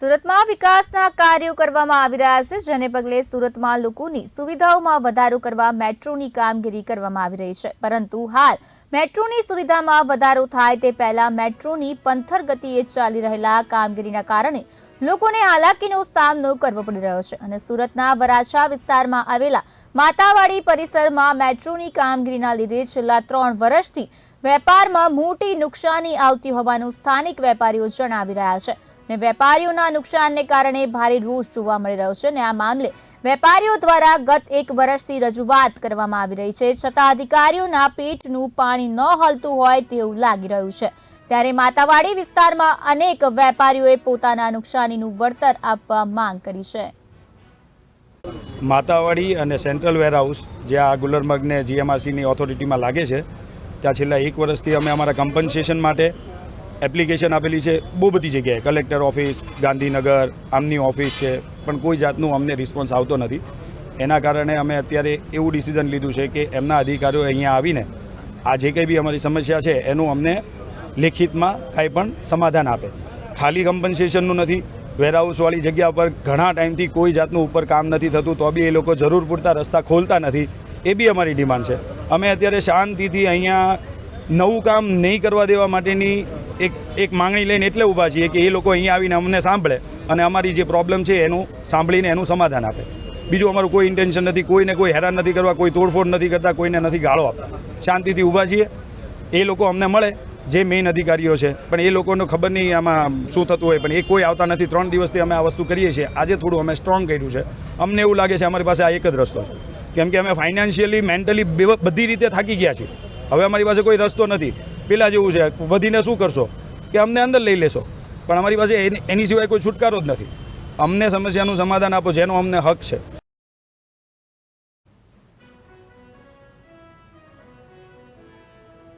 સુરતમાં વિકાસના કાર્યો કરવામાં આવી રહ્યા છે, જેને પગલે સુરતમાં લોકોની સુવિધાઓમાં વધારો કરવા મેટ્રોની કામગીરી કરવામાં આવી રહી છે. પરંતુ હાલ મેટ્રોની સુવિધામાં વધારો થાય તે પહેલા મેટ્રોની પંથર ગતિએ ચાલી રહેલા કામગીરીના કારણે લોકોને હાલાકીનો સામનો કરવો પડી રહ્યો છે અને સુરતના વરાછા વિસ્તારમાં આવેલા માતાવાડી પરિસરમાં મેટ્રોની કામગીરીના લીધે છેલ્લા ત્રણ વર્ષથી વેપારમાં મોટી નુકસાની આવતી હોવાનું સ્થાનિક વેપારીઓ જણાવી રહ્યા છે ને વેપારીઓના નુકસાનને કારણે ભારે રોષ જોવા મળી રહ્યો છે અને આ મામલે વેપારીઓ દ્વારા ગત એક વર્ષથી રજૂઆત કરવામાં આવી રહી છે છતાં અધિકારીઓના પેટનું પાણી ન હલતું હોય તેવું લાગી રહ્યું છે ત્યારે માતાવાડી વિસ્તારમાં અનેક વેપારીઓએ પોતાના નુકસાનીનું વળતર આપવા માંગ કરી છે. માતાવાડી અને સેન્ટ્રલ વેરહાઉસ જે આ ગુલરમર્ગને જીએમઆરસીની ઓથોરિટીમાં લાગે છે, ત્યાં છેલ્લા એક વર્ષથી અમે અમારા કમ્પન્સેશન માટે એપ્લિકેશન આપેલી છે, બહુ બધી જગ્યાએ. કલેક્ટર ઓફિસ ગાંધીનગર, આમની ઓફિસ છે, પણ કોઈ જાતનું અમને રિસ્પોન્સ આવતો નથી. એના કારણે અમે અત્યારે એવું ડિસિઝન લીધું છે કે એમના અધિકારીઓ અહીંયા આવીને, આ જે કંઈ બી અમારી સમસ્યા છે, એનું અમને લેખિતમાં કાંઈ પણ સમાધાન આપે. ખાલી કમ્પન્સેશનનું નથી. વેરહાઉસવાળી જગ્યા પર ઘણા ટાઈમથી કોઈ જાતનું ઉપર કામ નથી થતું, તો બી એ લોકો જરૂર પૂરતા રસ્તા ખોલતા નથી. એ બી અમારી ડિમાન્ડ છે. અમે અત્યારે શાંતિથી અહીંયા નવું કામ નહીં કરવા દેવા માટેની એક એક માંગણી લઈને એટલે ઊભા છીએ કે એ લોકો અહીંયા આવીને અમને સાંભળે અને અમારી જે પ્રોબ્લેમ છે એનું સાંભળીને એનું સમાધાન આપે. બીજું અમારું કોઈ ઇન્ટેન્શન નથી, કોઈને કોઈ હેરાન નથી કરવા, કોઈ તોડફોડ નથી કરતા, કોઈને નથી ગાળો આપતા. શાંતિથી ઊભા છીએ. એ લોકો અમને મળે. જે મેઇન અધિકારીઓ છે, પણ એ લોકોને ખબર નહીં આમાં શું થતું હોય, પણ એ કોઈ આવતા નથી. ત્રણ દિવસથી અમે આ વસ્તુ કરીએ છીએ. આજે થોડું અમે સ્ટ્રોંગ કર્યું છે. અમને એવું લાગે છે અમારી પાસે આ એક જ રસ્તો છે. કેમ કે અમે ફાઇનાન્શિયલી મેન્ટલી બધી રીતે થાકી ગયા છીએ. હવે અમારી પાસે કોઈ રસ્તો નથી. પેલા જેવું છે, વધીને શું કરશો? કે અમને અંદર લઈ લેશો. પણ અમારી પાસે એની સિવાય કોઈ છુટકારો જ નથી. અમને સમસ્યાનું સમાધાન આપો, જેનો અમને હક છે.